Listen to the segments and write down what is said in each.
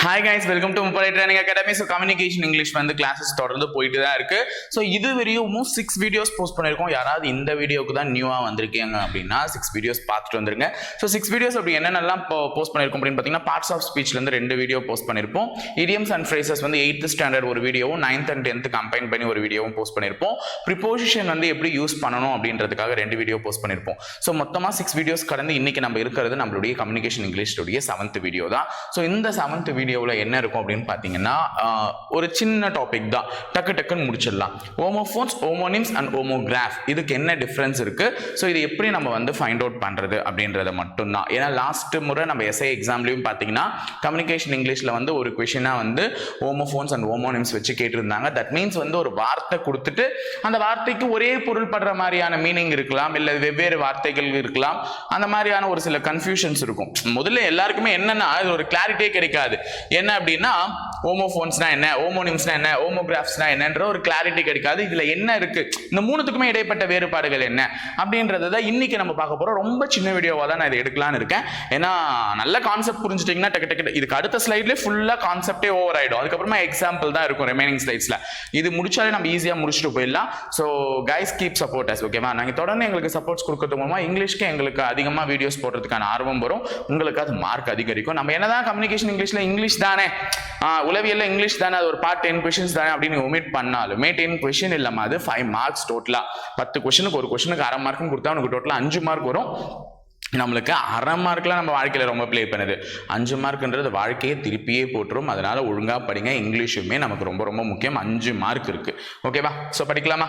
Hi guys welcome to முப்படை training academy so communication English வந்து classes தொடர்ந்து போயிட்டு தான் இருக்கு. ஸோ இது வரையும் சிக்ஸ் வீடியோஸ் போஸ்ட் பண்ணியிருக்கோம். யாராவது இந்த வீடியோக்கு தான் நியூவாக வந்திருக்கீங்க அப்படின்னா சிக்ஸ் வீடியோஸ் பார்த்துட்டு வந்துருங்க. ஸோ சிக்ஸ் வீடியோஸ் அப்படி என்னென்னலாம் போஸ்ட் பண்ணியிருக்கோம் அப்படின்னு பார்த்தீங்கன்னா பார்ட்ஸ் ஆஃப் ஸ்பீச்லேருந்து ரெண்டு வீடியோ போஸ்ட் பண்ணியிருப்போம். இடியம்ஸ் அண்ட் ஃப்ரேசஸ் வந்து எயித்து ஸ்டாண்டர்ட் ஒரு வீடியோவும் நைன்த் அண்ட் டென்த் கம்பைன் பண்ணி ஒரு வீடியோவும் போஸ்ட் பண்ணியிருப்போம். ப்ரிப்போசிஷன் வந்து எப்படி யூஸ் பண்ணணும் அப்படின்றதுக்காக ரெண்டு வீடியோ போஸ்ட் பண்ணியிருப்போம். ஸோ மொத்தமாக சிக்ஸ் வீடியோஸ் கடந்து இன்னைக்கு நம்ம இருக்கிறது நம்மளுடைய கம்யூனிகேஷன் இங்கிலீஷுடைய செவன்த் வீடியோ தான். ஸோ இந்த செவன்த் வீடியோவில் என்ன இருக்கும் அப்படின்னு பார்த்தீங்கன்னா ஒரு சின்ன டாபிக் தான். டக்கு டக்குன்னு முடிச்சிடலாம். ஓமோஃபோன்ஸ் ஓமோனிம்ஸ் அண்ட் ஓமோகிராஃப் இதுக்கு என்ன டிஃப்ரென்ஸ் இருக்குது ஸோ இது எப்படி நம்ம வந்து ஃபைண்ட் அவுட் பண்ணுறது அப்படின்றத மட்டும்தான். ஏன்னா லாஸ்ட் முறை நம்ம எஸ்ஐ எக்ஸாம்லையும் பார்த்தீங்கன்னா கம்யூனிகேஷன் இங்கிலீஷில் வந்து ஒரு கொஷினாக வந்து ஓமோஃபோன்ஸ் அண்ட் ஓமோனிம்ஸ் வச்சு கேட்டிருந்தாங்க. தட் மீன்ஸ் வந்து ஒரு வார்த்தை கொடுத்துட்டு அந்த வார்த்தைக்கு ஒரே பொருள் படுற மாதிரியான மீனிங் இருக்கலாம் இல்லை வெவ்வேறு வார்த்தைகள் இருக்கலாம். அந்த மாதிரியான ஒரு சில கன்ஃபியூஷன்ஸ் இருக்கும். முதல்ல எல்லாருக்குமே என்னன்னா அது ஒரு கிளாரிட்டியே கிடைக்காது. என்ன அப்படின்னா ஓமோஃபோன்ஸ்னா என்ன ஓமோனிம்ஸ்னா என்ன ஓமோகிராஃப்ஸ்னா என்னன்ற ஒரு கிளாரிட்டி கிடைக்காது. இதுல என்ன இருக்கு? இந்த மூணுத்துக்குமே இடைப்பட்ட வேறுபாடுகள் என்ன? அப்படின்றத தான் இன்னைக்கு நம்ம பார்க்க போறோம். ரொம்ப சின்ன வீடியோவா தான் நான் இதை எடுக்கலாம்னு இருக்கேன். ஏன்னா நல்ல கான்செப்ட் புரிஞ்சுட்டீங்கன்னா டக்கு டக்கு இதுக்கு அடுத்த ஸ்லைட்லேயே ஃபுல்லா கான்செப்டே ஓவர் ஆயிடும். அதுக்கப்புறமா எக்ஸாம்பிள் தான் இருக்கும் ரிமைனிங் ஸ்லைட்ஸ்ல இது முடிச்சாலே நம்ம ஈஸியா முடிச்சுட்டு போயிடலாம். ஸோ கைஸ் கீப் சப்போர்ட் ஓகேவா நாங்க தொடர்ந்து எங்களுக்கு சப்போர்ட்ஸ் கொடுக்கறது மூலமா இங்கிலீஷ்க்கு எங்களுக்கு அதிகமா வீடியோஸ் போடுறதுக்கான ஆர்வம் வரும். உங்களுக்கு அது மார்க் அதிகரிக்கும். நம்ம என்னதான் கம்யூனிகேஷன் இங்கிலீஷ்ல இங்கிலீஷ் இங்கிலீஷ் தானே? உளவியல்ல இங்கிலீஷ் தானே அது ஒரு பார்ட் டென் கொஷின்ஸ் தானே அப்படின்னு ஒமிட் பண்ணாலுமே டென் கொஷின் இல்லாம அது ஃபைவ் மார்க்ஸ் டோட்டலா பத்து கொஷனுக்கு ஒரு கொஷனுக்கு அரை மார்க்கும் கொடுத்தா உனக்கு டோட்டலா அஞ்சு மார்க் வரும். நம்மளுக்கு அரை மார்க்லாம் நம்ம வாழ்க்கையில் ரொம்ப ப்ளே பண்ணுது. அஞ்சு மார்க்ன்றது வாழ்க்கையை திருப்பியே போட்டுரும். அதனால ஒழுங்காக படிங்க. இங்கிலீஷுமே நமக்கு ரொம்ப ரொம்ப முக்கியம். அஞ்சு மார்க் இருக்குது ஓகேவா ஸோ படிக்கலாமா?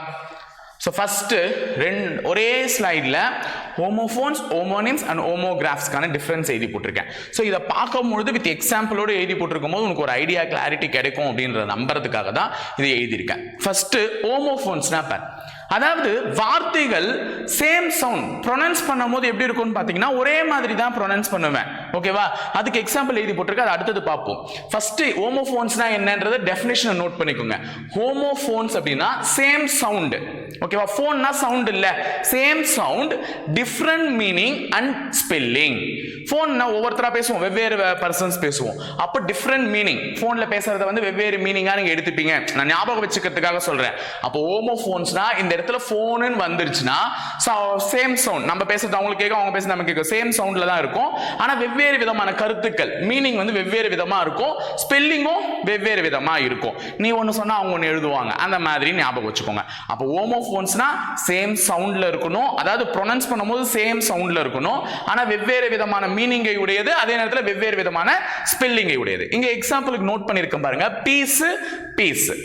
ஸோ ஃபஸ்ட்டு ரெண்டு ஒரே ஸ்லைடில் ஹோமோஃபோன்ஸ் ஹோமோனிம்ஸ் அண்ட் ஹோமோகிராஃப்ஸ்க்கான டிஃப்ரென்ஸ் எழுதி போட்டிருக்கேன். ஸோ இதை பார்க்கும்பொழுது வித் எக்ஸாம்பிளோடு எழுதி போட்டிருக்கும் போது உனக்கு ஒரு ஐடியா கிளாரிட்டி கிடைக்கும் அப்படின்ற நம்புறதுக்காக தான் இதை எழுதியிருக்கேன். ஃபஸ்ட்டு ஹோமோஃபோன்ஸ்னா பேர் அதாவது வார்த்தைகள் சேம் சவுண்ட் ப்ரொனன்ஸ் பண்ணும்போது எப்படி இருக்கும்னு பார்த்தீங்கன்னா ஒரே மாதிரி தான் ப்ரொனன்ஸ் பண்ணுவேன். ஓகேவா அதுக்கு எக்ஸாம்பிள் எழுதி போட்டிருக்கு. அது அடுத்தது பார்ப்போம். ஃபர்ஸ்ட் ஹோமோஃபோன்ஸ்னா என்னன்றத டெஃபினேஷனை நோட் பண்ணிக்கோங்க. ஹோமோஃபோன்ஸ் அப்படின்னா சேம் சவுண்ட் ஓகேவா ஃபோன்னா சவுண்ட் இல்ல. Same sound different meaning and spelling ஃபோன்னா ஒவ்வொருத்தரா பேசுவோம். வெவ்வேறு பர்சன்ஸ் பேசுவோம். அப்போ டிஃப்ரெண்ட் மீனிங் ஃபோன்ல பேசுறத வந்து வெவ்வேறு மீனிங்கா நீங்க எடுத்துப்பீங்க. நான் ஞாபகம் வச்சுக்கிறதுக்காக சொல்றேன். அப்போ ஹோமோஃபோன்ஸ்னா இந்த இடத்துல ஃபோனுன்னு வந்துருச்சுன்னா சேம் சவுண்ட் நம்ம பேசுறது அவங்களுக்கு கேட்கும் அவங்க பேசுறது நமக்கு கேட்கும். சேம் சவுண்ட்ல தான் இருக்கும். ஆனா வெவ்வேறு வெவ்வேறு விதமான கருத்துக்கள். மீனிங் வந்து வெவ்வேறு விதமாக இருக்கும். ஸ்பெல்லிங்கும் வெவ்வேறு விதமாக இருக்கும். நீ ஒன்று சொன்னால் அவங்க ஒன்று எழுதுவாங்க. அந்த மாதிரி ஞாபகம் வச்சுக்கோங்க. அப்போ ஹோமோஃபோன்ஸ்னா சேம் சவுண்டில் இருக்கணும். அதாவது ப்ரொனன்ஸ் பண்ணும்போது சேம் சவுண்டில் இருக்கணும். ஆனால் வெவ்வேறு விதமான மீனிங்கை உடையது. அதே நேரத்தில் வெவ்வேறு விதமான ஸ்பெல்லிங்கை உடையது. இங்கே எக்ஸாம்பிளுக்கு நோட் பண்ணியிருக்கேன் பாருங்க. பீஸு பீஸு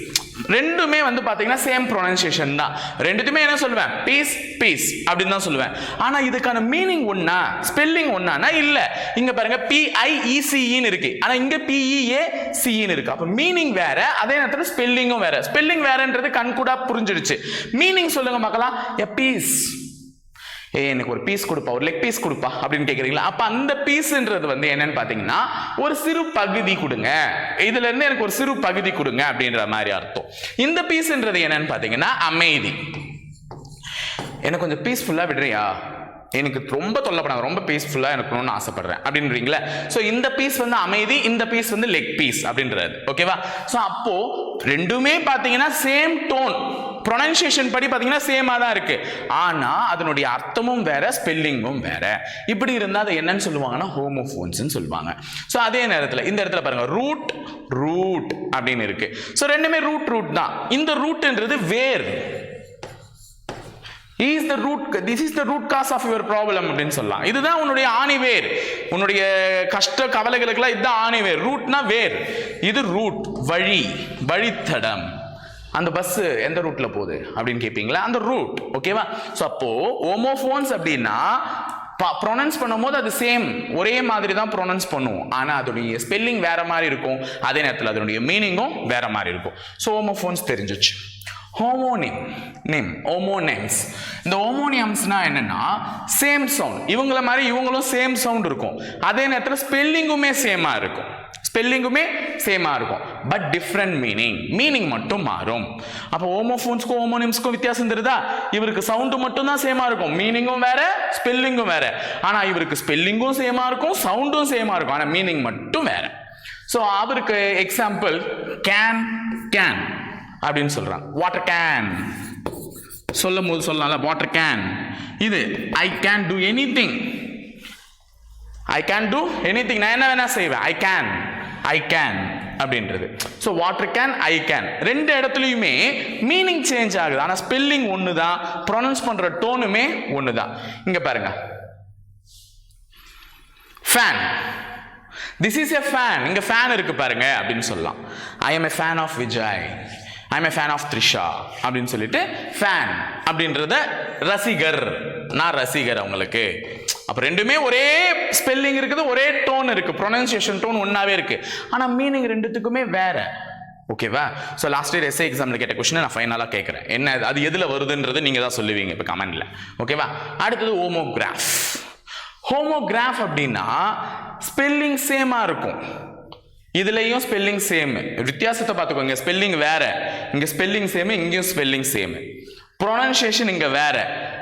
ரெண்டுமே வந்து பார்த்தீங்கன்னா சேம் ப்ரொனன்சியேஷன் தான். ரெண்டுத்துமே என்ன சொல்லுவேன்? பீஸ் பீஸ் அப்படின்னு தான் சொல்லுவேன். ஆனால் இதுக்கான மீனிங் ஒன்றா ஸ்பெல்லிங் ஒண்ணானா இல்லை. இங்கே பாருங்க பிஐஇசிஇன்னு இருக்கு. ஆனால் இங்கே பிஇஏ சிஇன்னு இருக்கு. அப்போ மீனிங் வேற அதே நேரத்தில் ஸ்பெல்லிங்கும் வேற. ஸ்பெல்லிங் வேறன்றது கண்கூடா புரிஞ்சிடுச்சு. மீனிங் சொல்லுங்க பார்க்கலாம் எ பீஸ் ஏ எனக்கு ஒரு பீஸ் கொடுப்பா ஒரு லெக் பீஸ் கொடுப்பா அப்படின்னு கேட்குறீங்களா அப்போ அந்த பீஸ்ன்றது வந்து என்னன்னு பார்த்தீங்கன்னா ஒரு சிறு பகுதி கொடுங்க. இதுலேருந்து எனக்கு ஒரு சிறு பகுதி கொடுங்க அப்படின்ற மாதிரி அர்த்தம். இந்த பீஸ்ன்றது என்னன்னு பார்த்தீங்கன்னா அமைதி. எனக்கு கொஞ்சம் பீஸ்ஃபுல்லாக விடுறியா? எனக்கு ரொம்ப தொல்லப்படாத ரொம்ப பீஸ்ஃபுல்லாக இருக்கணும்னு ஆசைப்படுறேன். அப்படின்றீங்களே? ஸோ இந்த பீஸ் வந்து அமைதி இந்த பீஸ் வந்து லெக் பீஸ் அப்படின்றது. ஓகேவா ஸோ அப்போது ரெண்டுமே பார்த்தீங்கன்னா சேம் டோன் ப்ரொனன்சியேஷன் படி பார்த்தீங்கன்னா சேமாக தான் இருக்கு. ஆனால் அதனுடைய அர்த்தமும் வேற ஸ்பெல்லிங்கும் வேற. இப்படி இருந்தால் அதை என்னன்னு சொல்லுவாங்கன்னா ஹோமோஃபோன்ஸ்னு சொல்லுவாங்க. ஸோ அதே நேரத்தில் இந்த இடத்துல பாருங்கள் ரூட் ரூட் அப்படின்னு இருக்கு. ஸோ ரெண்டுமே ரூட் ரூட் தான். இந்த ரூட்ன்றது வேர். Is the root this is the root cause of your problem அப்படின்னு சொல்லலாம். இதுதான் உன்னுடைய ஆணிவேர் உன்னுடைய கஷ்ட கவலைகளுக்கெல்லாம் இதுதான் ஆணிவேர் ரூட்னா வேர். இது ரூட் வழி வழித்தடம். அந்த பஸ் எந்த ரூட்ல போகுது அப்படின்னு கேட்பீங்களா அந்த ரூட் ஓகேவா ஸோ அப்போ ஓமோஃபோன்ஸ் அப்படின்னா ப்ரொனன்ஸ் பண்ணும்போது அது சேம் ஒரே மாதிரி தான் ப்ரொனன்ஸ் பண்ணுவோம் ஆனால் அதோடைய ஸ்பெல்லிங் வேற மாதிரி இருக்கும். அதே நேரத்தில் அதனுடைய மீனிங்கும் வேற மாதிரி இருக்கும். ஸோ ஓமோஃபோன்ஸ் தெரிஞ்சிச்சு. ஹோமோனிம் நேம் ஹோமோனேம்ஸ் இந்த ஹோமோனியம்ஸ்னா என்னன்னா சேம் சவுண்ட் இவங்கள மாதிரி இவங்களும் சேம் சவுண்ட் இருக்கும். அதே நேரத்தில் ஸ்பெல்லிங்குமே சேமாக இருக்கும். ஸ்பெல்லிங்குமே சேமாக இருக்கும். பட் டிஃப்ரெண்ட் மீனிங் மீனிங் மட்டும் மாறும். அப்போ ஹோமோஃபோன்ஸ்க்கும் ஹோமோனிம்ஸ்க்கும் வித்தியாசம் தெரியுதா? இவருக்கு சவுண்டு மட்டும் தான் சேமாக இருக்கும். மீனிங்கும் வேற ஸ்பெல்லிங்கும் வேற. ஆனால் இவருக்கு ஸ்பெல்லிங்கும் சேமாக இருக்கும் சவுண்டும் சேமாக இருக்கும். ஆனால் மீனிங் மட்டும் வேற. ஸோ அவருக்கு எக்ஸாம்பிள் கேன் கேன் அப்படின்னு சொல்கிறான் வாட்டர் கேன் சொல்லும் போது சொல்லலாம்ல வாட்டர் கேன் இது I can do anything I can do anything நான் என்ன வேணா செய்வேன். ஐ கேன் ஐ கேன் அப்படின்றது. So water can I can ரெண்டு இடத்துலையுமே மீனிங் சேஞ்ச் ஆகுது. ஆனால் ஸ்பெல்லிங் ஒன்று தான் ப்ரொனவுன்ஸ் பண்ணுற டோனுமே ஒன்று தான் இங்கே பாருங்க. Fan this is a fan இங்கே ஃபேன் இருக்கு பாருங்க அப்படின்னு சொல்லலாம். I am a fan of Vijay I am a fan of Trisha அப்படின்னு சொல்லிட்டு ஃபேன் அப்படின்றத ரசிகர். நான் ரசிகர் அவங்களுக்கு. அப்ப ரெண்டுமே ஒரே ஸ்பெல்லிங் இருக்குது ஒரே டோன் இருக்கு. ப்ரொனன்சியேஷன் டோன் ஒன்றாவே இருக்கு. ஆனா மீனிங் ரெண்டுத்துக்குமே வேற. ஓகேவா ஸோ லாஸ்ட் இயர் எஸ்ஏ எக்ஸாமில் கேட்ட கொஸ்டினை நான் ஃபைனலாக கேட்குறேன் என்ன அது- அது எதில் வருதுன்றது நீங்கள் தான் சொல்லுவீங்க இப்போ கமெண்டில் ஓகேவா அடுத்தது ஹோமோகிராஃப் ஹோமோகிராஃப் அப்படின்னா ஸ்பெல்லிங் சேமாக இருக்கும். இதுலேயும் ஸ்பெல்லிங் சேமு வித்தியாசத்தை பார்த்துக்கோங்க. ஸ்பெல்லிங் வேறு. இங்கே ஸ்பெல்லிங் சேமு இங்கேயும் ஸ்பெல்லிங் சேமு ப்ரொனன்சியேஷன் இங்கே வேற.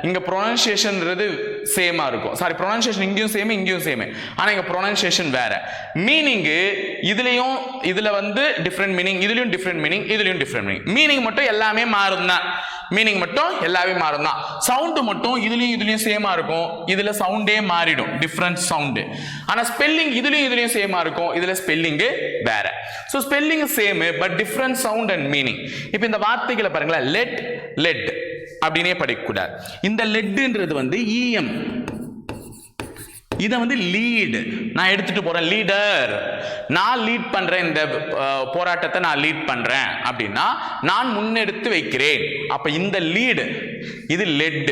இங்கே ப்ரொனன்சியேஷன்றது சேமாக இருக்கும். சாரி ப்ரொனன்சியேஷன் இங்கேயும் சேம் இங்கேயும் சேம் ஆனால் இங்கே ப்ரொனன்சியேஷன் வேற. மீனிங்கு இதுலேயும் இதில் வந்து டிஃப்ரெண்ட் மீனிங் இதுலேயும் டிஃப்ரெண்ட் மீனிங் இதுலேயும் டிஃப்ரெண்ட் மீனிங் மீனிங் மட்டும் எல்லாமே மாறும் தான் மீனிங் மட்டும் எல்லாமே மாறும் தான் சவுண்டு மட்டும் இதுலேயும் இதுலேயும் சேமாக இருக்கும். இதில் சவுண்டே மாறிடும். டிஃப்ரெண்ட் சவுண்டு ஆனால் ஸ்பெல்லிங் இதுலேயும் இதுலேயும் சேமாக இருக்கும். இதில் ஸ்பெல்லிங்கு வேற. So spelling same but different sound and meaning இப்போ இந்த வார்த்தைகளை பாருங்களேன். லெட் லெட் அப்படின்னே படிக்கக்கூடாது இந்த லெட்டுன்றது வந்து இஎம் இதை வந்து லீடு நான் எடுத்துட்டு போறேன் லீடர் நான் லீட் பண்றேன் இந்த போராட்டத்தை நான் லீட் பண்றேன் அப்படின்னா நான் முன்னெடுத்து வைக்கிறேன். அப்ப இந்த லீடு இது லெட்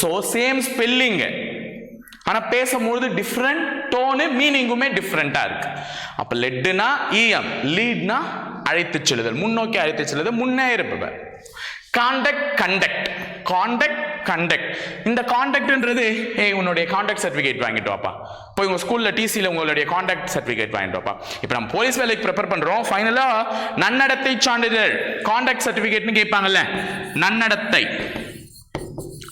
ஸோ சேம் ஸ்பெல்லிங்கு ஆனால் பேசும்பொழுது டிஃப்ரெண்ட் டோனு மீனிங்குமே டிஃப்ரெண்ட்டாக இருக்கு. அப்போ லெட்டுனா இஎம் லீட்னா அழைத்து செல்லுதல் முன்னோக்கி அழைத்து செல்லுதல் முன்னே இருப்பவர். காண்டக்ட் கண்டக்ட் காண்டக்ட் கண்டக்ட் இந்த காண்டக்ட்ன்றது ஏய் உன்னுடைய காண்டாக்ட் சர்டிஃபிகேட் வாங்கிட்டு வாப்பா. போய் உங்கள் ஸ்கூலில் டிசியில் உங்களுடைய காண்டாக்ட் சர்டிஃபிகேட் வாங்கிட்டு வாப்பா. இப்போ நம்ம போலீஸ் வேலைக்கு ப்ரிப்பேர் பண்ணுறோம் ஃபைனலாக நன்னடத்தை சான்றிதழ். காண்டாக்ட் சர்டிஃபிகேட்னு கேட்பாங்கல்ல நன்னடத்தை.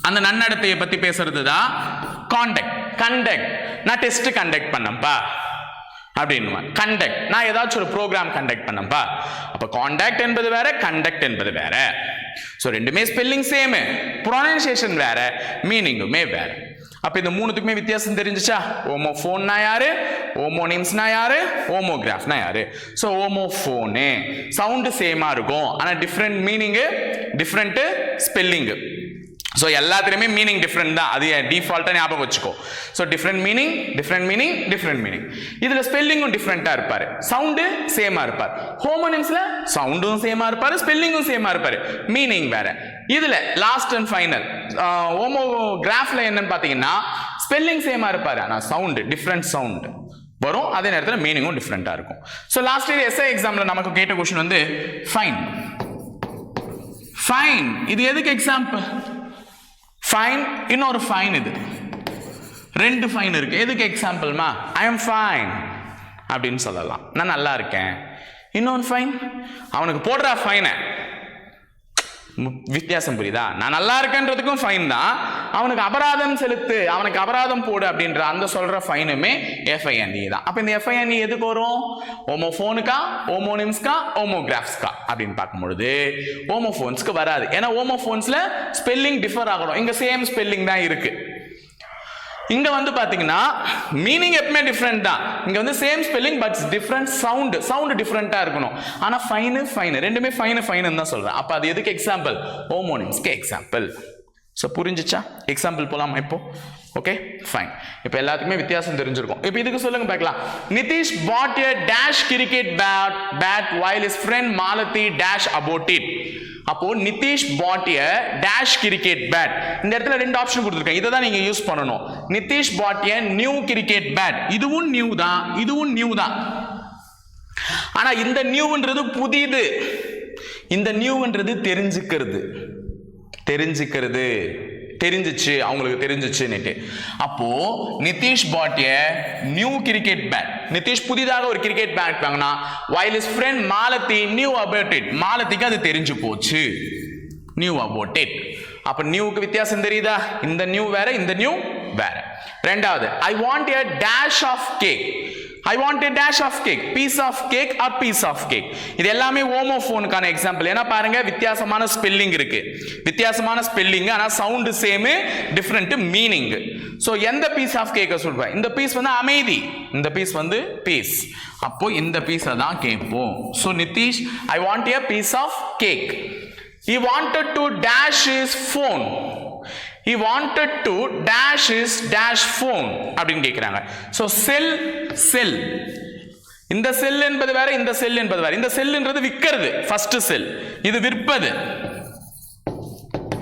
அந்த நன்னடத்தையை பற்றி பேசுறது தான் காண்டக்ட் கண்டக்ட் நான் டெஸ்ட் கண்டக்ட் பண்ணப்பா அப்படின்னு கண்டக்ட் நான் ஏதாச்சும் ஒரு ப்ரோக்ராம் கண்டக்ட் பண்ணப்பா அப்போ காண்டாக்ட் என்பது வேற கண்டக்ட் என்பது வேற. ஸோ ரெண்டுமே ஸ்பெல்லிங் சேமு ப்ரொனன்சியேஷன் வேற மீனிங்குமே வேற. அப்போ இந்த மூணுத்துக்குமே வித்தியாசம் தெரிஞ்சிச்சா? ஓமோ ஃபோன்னா யாரு? ஓமோனிம்ஸ்னா யாரு? ஓமோகிராஃப்னா யாரு? ஸோ ஓமோ ஃபோனு சவுண்டு சேமாக இருக்கும். ஆனால் different meaning different spelling so எல்லாத்துலேயுமே மீனிங் டிஃப்ரெண்ட் தான். அது டிஃபால்ட்டாக ஞாபகம் வச்சுக்கோ. So different meaning different meaning different meaning இதில் ஸ்பெல்லிங்கும் டிஃப்ரெண்ட்டாக இருப்பார். சவுண்டு சேமாக இருப்பார். ஹோமோனிம்ஸில் சவுண்டும் சேமாக இருப்பார். ஸ்பெல்லிங்கும் சேமாக இருப்பார். மீனிங் வேற. இதில் லாஸ்ட் அண்ட் ஃபைனல் ஹோமோ கிராஃபில் என்னன்னு பார்த்தீங்கன்னா ஸ்பெல்லிங் சேமாக இருப்பார். ஆனால் சவுண்டு டிஃப்ரெண்ட் சவுண்டு வரும். அதே நேரத்தில் மீனிங்கும் டிஃப்ரெண்ட்டாக இருக்கும். ஸோ லாஸ்ட் இயர் எஸ்ஐ எக்ஸாமில் நமக்கு கேட்ட கொஷின் வந்து ஃபைன் ஃபைன் இது எதுக்கு எக்ஸாம்பிள் ஃபைன் இன்னொரு ஃபைன் இது. ரெண்டு ஃபைன் இருக்குது எதுக்கு எக்ஸாம்பிள்மா ஐ எம் ஃபைன் அப்படின்னு சொல்லலாம். நான் நல்லா இருக்கேன். இன்னொரு ஃபைன் அவனுக்கு போடுறா ஃபைனை வித்தியாசம் புரியுதா? நான் நல்லா இருக்கேன்றதுக்கும் ஃபைன் தான். அவனுக்கு அபராதம் செலுத்து அவனுக்கு அபராதம் போடு அப்படின்ற அந்த சொல்ற ஃபைனுமே எஃப்ஐஎன்இ தான். அப்போ இந்த எஃப்ஐஎன்இ எதுக்கு வரும்? ஓமோஃபோனுக்கா ஓமோனிம்ஸ்கா ஓமோகிராஃப்ஸ்க்கா அப்படின்னு பார்க்கும்பொழுது ஓமோஃபோன்ஸ்க்கு வராது. ஏன்னா ஓமோஃபோன்ஸ்ல ஸ்பெல்லிங் டிஃபர் ஆகணும். இங்கே சேம் ஸ்பெல்லிங் தான் இருக்கு. இங்கே வந்து பார்த்தீங்கன்னா மீனிங் எப்பவுமே டிஃப்ரெண்ட் தான். இங்கே வந்து same spelling but different sound sound டிஃப்ரெண்ட்டாக இருக்கணும். ஆனால் ஃபைனு ஃபைனு ரெண்டுமே ஃபைனு ஃபைனுன்னு தான் சொல்கிறேன் அப்போ அது எதுக்கு எக்ஸாம்பிள் ஹோமோனிம்ஸ்க்கு எக்ஸாம்பிள் ஸோ புரிஞ்சிச்சா? எக்ஸாம்பிள் போகலாமா இப்போ. ஓகே ஃபைன் இப்போ எல்லாத்துக்குமே வித்தியாசம் தெரிஞ்சிருக்கும். இப்போ இதுக்கு சொல்லுங்க பார்க்கலாம். Nitish bought a dash cricket bat bat while his friend Malathi dash about it அப்போ Nitish bought a dash cricket bat இந்த இடத்துல ரெண்டு ஆப்ஷன் கொடுத்துருக்கேன். இதை தான் நீங்க யூஸ் பண்ணணும். Nitish bought a new cricket bat இதுவும் நியூ தான். இதுவும் நியூ தான். ஆனா இந்த நியூன்றது புதிது. இந்த நியூன்றது தெரிஞ்சுக்கிறது. தெரிஞ்சுக்கிறது. தெரிஞ்சிச்சு அவங்களுக்கு தெரிஞ்சிச்சுன்னுட்டு. அப்போ Nitish bought a new cricket bat Nitish புதிதாக ஒரு கிரிக்கெட் பேட் வாங்கினா while his friend Malathi knew about it மாலத்திக்கு அது தெரிஞ்சு போச்சு. நியூ அபவுட் இட் அப்ப நியூக்கு வித்தியாசம் தெரியுதா? இந்த நியூ வேற இந்த நியூ வேற. ரெண்டாவது I want a dash of cake I want a dash of cake piece of cake or piece of cake இது எல்லாமே ஓமோஃபோனுக்கான எக்ஸாம்பிள் ஏன்னா பாருங்க வித்தியாசமான ஸ்பெல்லிங் இருக்கு. வித்தியாசமான ஸ்பெல்லிங் ஆனா sound same different meaning so எந்த பீஸ் ஆஃப் கேக்கை சொல்வேன் இந்த பீஸ் வந்து அமைதி. இந்த பீஸ் வந்து பீஸ் அப்போ இந்த பீஸை தான் கேட்போம். So Nitish I want a piece of cake he wanted to dash his phone. He wanted to dash his dash phone அப்படின்னு கேட்குறாங்க ஸோ செல் செல் இந்த செல் என்பது வேற இந்த செல் என்பது வேற. இந்த செல்ன்றது விற்கிறது. ஃபர்ஸ்ட் செல் இது விற்பது.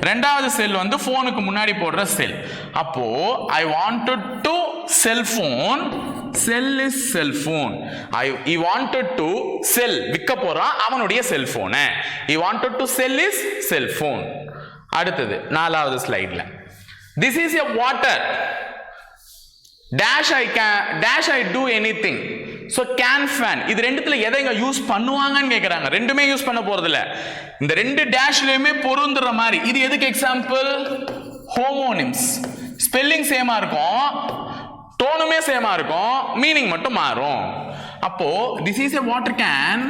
ரெண்டாவது செல் வந்து ஃபோனுக்கு முன்னாடி போடுற செல் அப்போ I wanted to cellphone cell his cellphone I he wanted to sell விற்க போறான் அவனுடைய செல்போனை he wanted to sell his cellphone அடுத்தது நாலாவது ஸ்லைடில் this is a water dash I can dash I do anything so can fan இது ரெண்டுத்துல எதை இங்க யூஸ் பண்ணுவாங்கன்னு கேட்குறாங்க ரெண்டுமே யூஸ் பண்ண போறது இல்ல இந்த ரெண்டு டேஷ்லயுமே பொருந்துற மாதிரி. இது எதுக்கு எக்ஸாம்பிள் ஹோமோனிம்ஸ் ஸ்பெல்லிங் சேமா இருக்கும். டோனுமே சேமா இருக்கும். மீனிங் மட்டும் மாறும். அப்போ this is a water can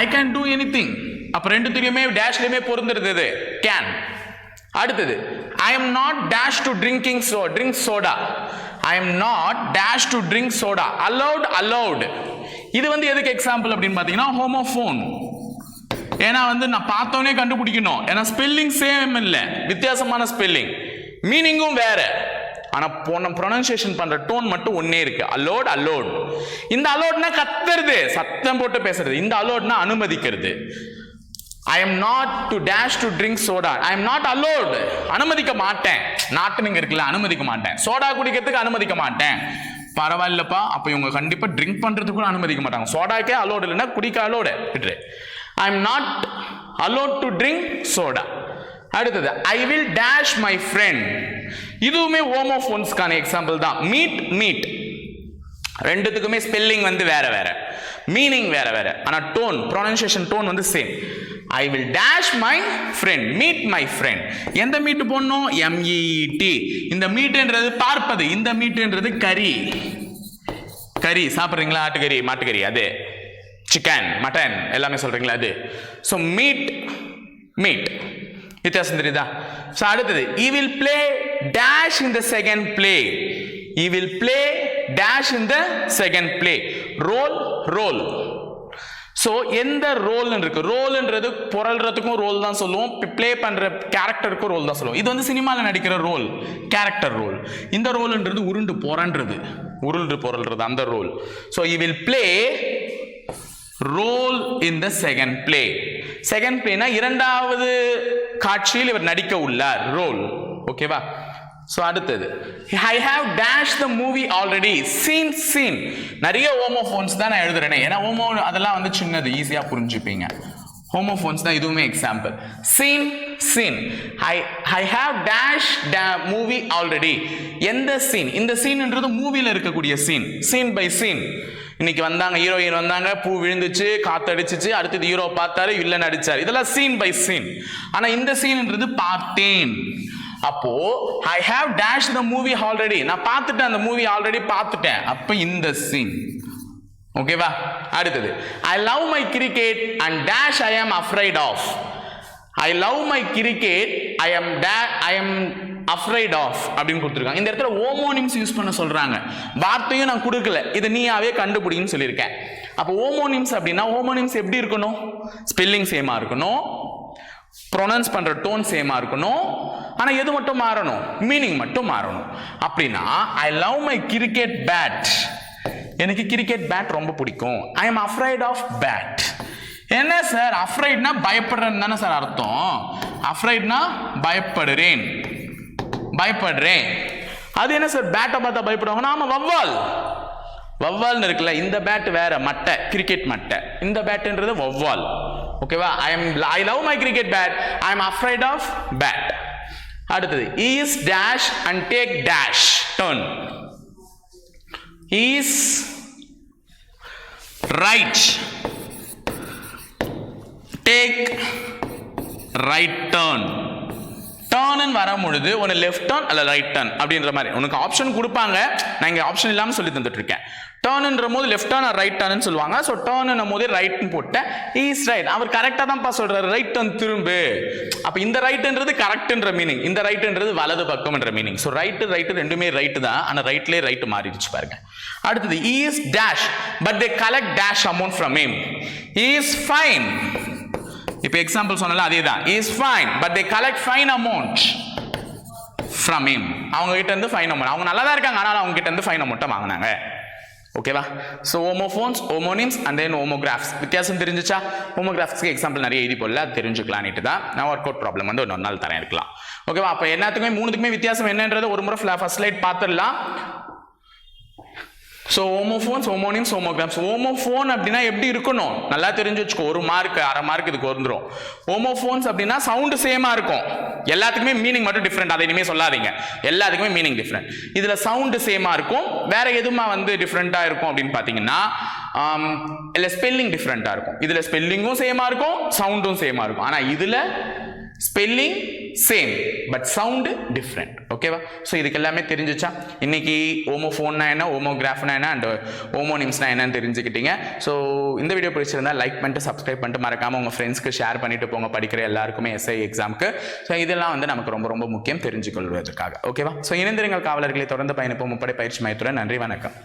I can do anything அப்போ ரெண்டுத்துலையுமே டேஷ்லையுமே பொருந்துருது கேன் அடுத்தது I am not dash to drinking so drink soda I am not dash to drink soda aloud aloud இது வந்து எதுக்கு எக்ஸாம்பிள் அப்படின்னு பார்த்தீங்கன்னா ஹோமோஃபோன் ஏன்னா வந்து நான் பார்த்தோன்னே கண்டுபிடிக்கணும். ஏன்னா ஸ்பெல்லிங் சேம் இல்லை. வித்தியாசமான ஸ்பெல்லிங் மீனிங்கும் வேற. ஆனால் போன ப்ரொனன்சியேஷன் பண்ணுற டோன் மட்டும் ஒன்னே இருக்கு. அலோட் அலோட் இந்த அலோட்னா கத்துறது. சத்தம் போட்டு பேசுறது. இந்த அலோட்னா அனுமதிக்கிறது. I am not to dash to drink soda I am not allowed அனுமதிக்க மாட்டேன். நாட்டுனுங்க இருக்குல்ல அனுமதிக்க மாட்டேன். சோடா குடிக்கிறதுக்கு அனுமதிக்க மாட்டேன். பரவாயில்லப்பா அப்போ இவங்க கண்டிப்பாக ட்ரிங்க் பண்ணுறதுக்கு கூட அனுமதிக்க மாட்டாங்க. சோடாக்கே அலோடு இல்லைன்னா குடிக்க அலோடு விட்டுரு. I am not allowed to drink soda அடுத்தது I will dash my friend இதுவுமே ஹோமோஃபோன்ஸ்க்கான எக்ஸாம்பிள் தான். மீட் மீட் ரெண்டுத்துக்குமே ஸ்பெல்லிங் வந்து வேற வேற. மீனிங் வேற வேற. ஆனால் டோன் ப்ரொனன்சியேஷன் டோன் வந்து same I will dash my friend meet my friend எந்த மீட்டு போடணும்? எம்இடி இந்த மீட்டுன்றது பார்ப்பது இந்த மீட்டுன்றது கறி. கறி சாப்பிட்றீங்களா? ஆட்டுக்கறி மாட்டுக்கறி அது. சிக்கன் மட்டன் எல்லாமே சொல்கிறீங்களா அது. ஸோ மீட் மீட் வித்தியாசம் தெரியுதா? ஸோ அடுத்தது he will play dash in the second play he will play dash in the second play role roll so எந்த ரோல்னு இருக்கு? ரோல்ன்றது புரல்றதுக்கும் ரோல் தான் சொல்லுவோம். ப்ளே பண்ணுற கேரக்டருக்கும் ரோல் தான் சொல்லுவோம். இது வந்து சினிமாவில் நடிக்கிற ரோல் கேரக்டர் ரோல் இந்த ரோல்ன்றது உருண்டு போறன்றது. உருண்டு பொருள்றது அந்த roll so he will play role in the second play second பிளேனா இரண்டாவது காட்சியில் இவர் நடிக்க உள்ளார். ரோல் ஓகேவா ஸோ அடுத்தது. I have dash the movie already seen scene நிறைய ஹோமோ ஃபோன்ஸ் தான் நான் எழுதுறேனே. ஏன்னா ஹோமோ அதெல்லாம் வந்து சின்னது ஈஸியாக புரிஞ்சுப்பீங்க. ஹோமோ ஃபோன்ஸ் தான் இதுவுமே example scene seen I I have dash movie already எந்த சீன் இந்த சீன்ன்றது மூவியில் இருக்கக்கூடிய சீன் சீன் பை சீன் இன்னைக்கு வந்தாங்க ஹீரோயின் வந்தாங்க பூ விழுந்துச்சு காத்தடிச்சிச்சு அடுத்தது ஹீரோ பார்த்தாரு வில்லன் அடிச்சார். இதெல்லாம் சீன் பை சீன் ஆனால் இந்த சீன்ன்றது பார்த்தேன். அப்போ I have dash the movie already நான் பார்த்துட்டேன் அந்த மூவி ஆல்ரெடி பார்த்துட்டேன். அப்போ இந்த சீன் ஓகேவா அடுத்தது. I love my cricket and dash I am afraid of I love my cricket I am day I am afraid of அப்படின்னு கொடுத்துருக்காங்க. இந்த இடத்துல ஓமோனிம்ஸ் யூஸ் பண்ண சொல்கிறாங்க வார்த்தையும் நான் கொடுக்கல. இதை நீயாவே கண்டுபிடின்னு சொல்லியிருக்கேன். அப்போ ஓமோனிம்ஸ் அப்படின்னா ஓமோனிம்ஸ் எப்படி இருக்கணும்? ஸ்பெல்லிங் சேமாக இருக்கணும். ப்ரொனன்ஸ் பண்ணுற டோன் சேமாக இருக்கணும். ஆனால் எது மட்டும் மாறணும்? மீனிங் மட்டும் மாறணும். அப்படின்னா I love my cricket bat எனக்கு கிரிக்கெட் பேட் ரொம்ப பிடிக்கும். I am afraid of bat என்ன சார் அஃப்ரைட்னா பயப்படுறேன்னு தானே சார் அர்த்தம். அஃப்ரைட்னா பயப்படுறேன். பயப்படுறேன். அது என்ன சார் பேட்டை பார்த்தா பயப்படுவாங்கன்னா ஆமாம் வவ்வால். வவ்வால்னு இருக்குல்ல இந்த பேட் வேற மட்டை கிரிக்கெட் மட்டை. இந்த பேட்டுன்றது வவ்வால். ஓகேவா I am I love my cricket bat I am afraid of bat அடுத்தது ease dash and take dash turn ease right take right turn turn வரும்பொழுது ஒன்று லெஃப்ட் டேர்ன் அல்ல ரைட் டர்ன் அப்படின்ற மாதிரி. உனக்கு ஆப்ஷன் கொடுப்பாங்க. நான் இங்கே ஆப்ஷன் இல்லாமல் சொல்லி தந்துட்டு இருக்கேன் டேர்ன்ன்ற போது லெஃப்ட் டேர்ன் ரைட் டேர்ன் சொல்லுவாங்க. ஸோ டேர்ன் போது ரைட்னு போட்டேன். ஈஸ் ரைட் அவர் கரெக்டாக தான்ப்பா சொல்கிறார் ரைட் டேர்ன் திரும்பு. அப்போ இந்த ரைட்டுன்றது கரெக்ட்ன்ற மீனிங் இந்த ரைட்டுன்றது வலது பக்கம்ன்ற மீனிங் ஸோ ரைட்டு ரைட்டு ரெண்டுமே ரைட்டு தான். ஆனால் ரைட்லேயே ரைட்டு மாறிடுச்சு பாருங்க. அடுத்தது is dash but they collect dash amount from him is fine இப்போ எக்ஸாம்பிள் சொன்னல அதே தான் is fine but they collect fine amount from him. அவங்க கிட்ட இருந்து ஃபைன் அமௌண்ட் அவங்க நல்லா தான் இருக்காங்க ஆனால் அவங்க கிட்ட இருந்து ஃபைன் அமௌண்ட்டை வாங்கினாங்க. ஓகேவா ஸோ ஓமோஃபோன்ஸ் ஓமோனிம்ஸ் அண்ட் தென் ஓமோகிராஃப்ஸ் வித்தியாசம் தெரிஞ்சுச்சா? ஓமோகிராஃப்ஸ்க்கு எக்ஸாம்பிள் நிறைய எழுதி போடல தெரிஞ்சுக்கலான்ட்டு தான் நான் ஒர்க் அவுட் ப்ராப்ளம் வந்து ஒரு நாள் தரேன் இருக்கலாம் ஓகேவா அப்போ எல்லாத்துக்குமே மூணுத்துக்குமே வித்தியாசம் என்னன்றது ஒரு முறை ஃபர்ஸ்ட் ஸ்லைட் பார்த்துடலாம். So homophones homonyms homo phone அப்படின்னா எப்படி இருக்கணும்? நல்லா தெரிஞ்சு வச்சுக்கோ. ஒரு மார்க் அரை மார்க் இதுக்கு வந்துடும் ஓமோஃபோன்ஸ் அப்படின்னா சவுண்டு சேமாக இருக்கும். எல்லாத்துக்குமே மீனிங் மட்டும் டிஃப்ரெண்ட் அதை இனிமேல் சொல்லாதீங்க. எல்லாத்துக்குமே மீனிங் டிஃப்ரெண்ட் இதில் சவுண்டு சேமாக இருக்கும். வேற எதுமா வந்து டிஃப்ரெண்ட்டாக இருக்கும் அப்படின்னு பார்த்தீங்கன்னா இல்லை ஸ்பெல்லிங் டிஃப்ரெண்ட்டாக இருக்கும். இதில் ஸ்பெல்லிங்கும் சேமாக இருக்கும் சவுண்டும் சேமாக இருக்கும். ஆனால் இதில் spelling same but sound different ஓகேவா ஸோ இதுக்கு எல்லாமே தெரிஞ்சுச்சா? இன்னைக்கு ஓமோஃபோன்னா என்ன ஓமோகிராஃப்னா என்ன அண்ட் ஓமோனிம்ஸ்னா என்னன்னு தெரிஞ்சுக்கிட்டீங்க. ஸோ இந்த வீடியோ பிடிச்சிருந்தா லைக் பண்ணிட்டு சப்ஸ்கிரைப் பண்ணிட்டு மறக்காமல் உங்கள் ஃப்ரெண்ட்ஸ்க்கு ஷேர் பண்ணிட்டு போங்க. படிக்கிற எல்லாருக்குமே எஸ்ஐ எக்ஸாமுக்கு ஸோ இதெல்லாம் வந்து நமக்கு ரொம்ப ரொம்ப முக்கியம் தெரிஞ்சுக்கொள்வதற்காக. ஓகேவா ஸோ இணைந்திருங்கள் காவலர்களை. தொடர்ந்து பயணிப்போம். முப்படை பயிற்சி மையத்துடன் நன்றி வணக்கம்.